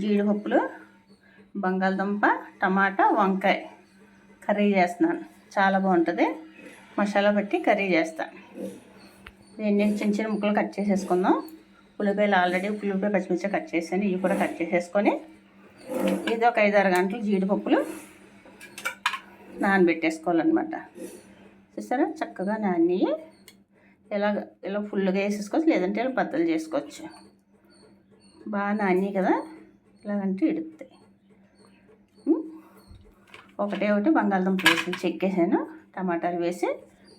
జీడిపప్పులు బంగాళదుంప టమాటా వంకాయ కర్రీ చేస్తున్నాను. చాలా బాగుంటుంది. మసాలా పెట్టి కర్రీ చేస్తాను దీన్ని చిన్న చిన్న ముక్కలు కట్ చేసేసుకుందాం. ఉల్లిపాయలు ఆల్రెడీ ఉల్లిపాయ పచ్చిమిర్చి కట్ చేసాను ఇవి కూడా కట్ చేసేసుకొని ఇది ఒక ఐదారు గంటలు జీడిపప్పులు నానబెట్టేసుకోవాలన్నమాట. చూసారా? చక్కగా నాని ఇలా ఇలా ఫుల్గా వేసేసుకోవచ్చు. లేదంటే ఇలా బద్దలు చేసుకోవచ్చు. బాగా నాని కదా ఇలాగంటే ఇడుతాయి. ఒకటే ఒకటి బంగాళదుంప వేసి చెక్కేసాను టమాటాలు వేసి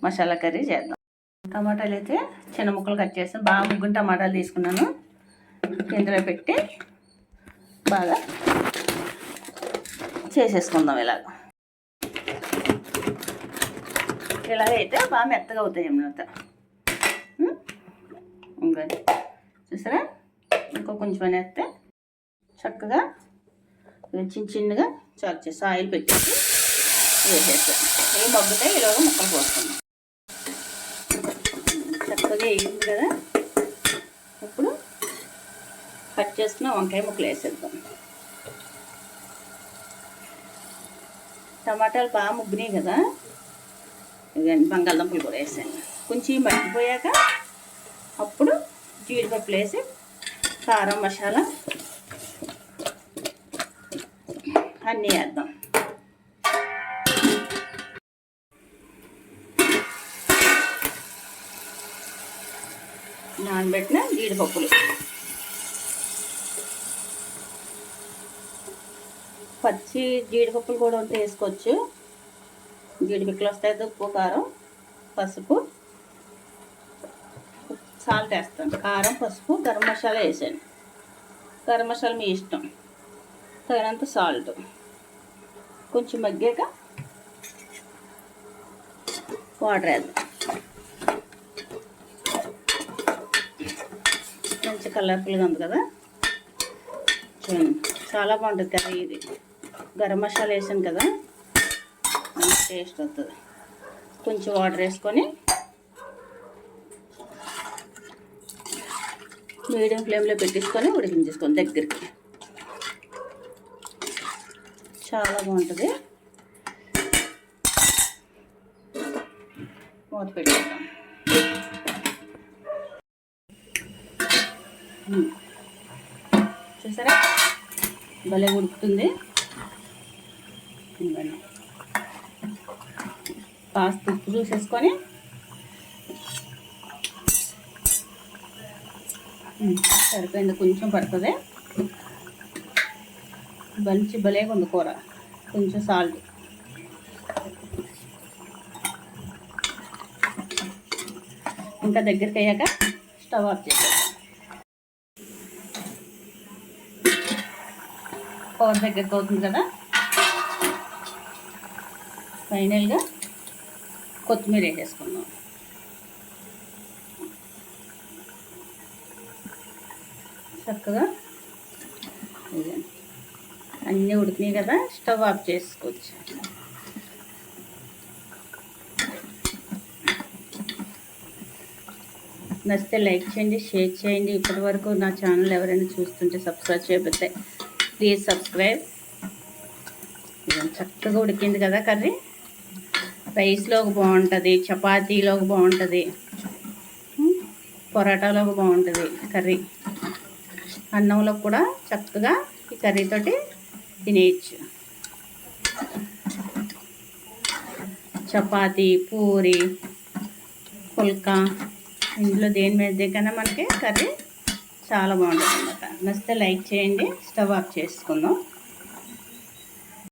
మసాలా కర్రీ చేద్దాం. టమాటాలు అయితే చిన్న ముక్కలు కట్ చేసాను బాగా ముగ్గురు టమాటాలు తీసుకున్నాను. ఇందులో పెట్టి బాగా చేసేసుకుందాం ఇలాగ. ఇలాగైతే బాగా మెత్తగా అవుతాయి అన్నమాట. ఇంకా చూసారా? ఇంకో కొంచెం వేస్తే చక్కగా చిన్న చిన్నగా చాలు చేసి ఆయిల్ పెట్టేసి వేసేస్తాం ఏం మగ్గుతాయి ఈరోజు ముక్కలు పోస్తున్నాం చక్కగా వేయింది కదా? ఇప్పుడు కట్ చేసుకున్న వంకాయ ముక్కలు వేసేద్దాం. టమాటాలు బాగా ముగ్గినాయి కదా? ఇదండి బంగాళదుంపలు కూడా వేసాను. కొంచెం మగ్గిపోయాక అప్పుడు జీడిపప్పులు వేసి కారం మసాలా. అన్నీ వేద్దాం. నానబెట్టిన జీడిపప్పులు. పచ్చి జీడిపప్పులు కూడా ఉంటే వేసుకోవచ్చు. జీడిపిక్కలు వస్తాయి ఉప్పు కారం పసుపు. సాల్ట్ వేస్తాను కారం పసుపు గరం మసాలా వేసాను గరం మసాలా మీ ఇష్టం. తగినంత సాల్ట్. కొంచెం మగ్గాక వాటర్ వేద్దాం. మంచి కలర్ఫుల్గా ఉంది కదా? చూడండి. చాలా బాగుంటుంది కర్రీ ఇది. గరం మసాలా వేసాను కదా? మంచి టేస్ట్ వస్తుంది. కొంచెం వాటర్ వేసుకొని మీడియం ఫ్లేమ్లో పెట్టేసుకొని ఉడికించేసుకోండి దగ్గరికి. చాలా బాగుంటుంది. మూత పెట్టేస్తాం చూసారా? భలే ఉడుకుతుంది. ఇవ్వండి కాస్త ఉప్పు చూసేసుకొని సరిపోయింది కొంచెం పడుతుంది. మంచి భలేగా ఉంది కూర కొంచెం సాల్ట్. ఇంకా దగ్గరికి అయ్యాక స్టవ్ ఆఫ్ చేసేది కూర దగ్గరికి అవుతుంది కదా? ఫైనల్గా కొత్తిమీర వేసేసుకున్నాం చక్కగా అన్నీ ఉడికినాయి కదా స్టవ్ ఆఫ్ చేసుకోవచ్చు. నచ్చితే లైక్ చేయండి షేర్ చేయండి. ఇప్పటి వరకు నా ఛానల్ ఎవరైనా చూస్తుంటే సబ్స్క్రైబ్ చేయబోతే ప్లీజ్ సబ్స్క్రైబ్ చక్కగా ఉడికింది కదా కర్రీ. రైస్లోకి బాగుంటుంది చపాతీలోకి బాగుంటుంది పొరాటాలోకి బాగుంటుంది కర్రీ. అన్నంలో కూడా చక్కగా ఈ కర్రీతోటి తినేయచ్చు. చపాతి పూరి పుల్కా ఇందులో దేని మీద కన్నా మనకి కర్రీ చాలా బాగుంటుంది అనమాట నచ్చితే లైక్ చేయండి స్టవ్ ఆఫ్ చేసుకుందాం.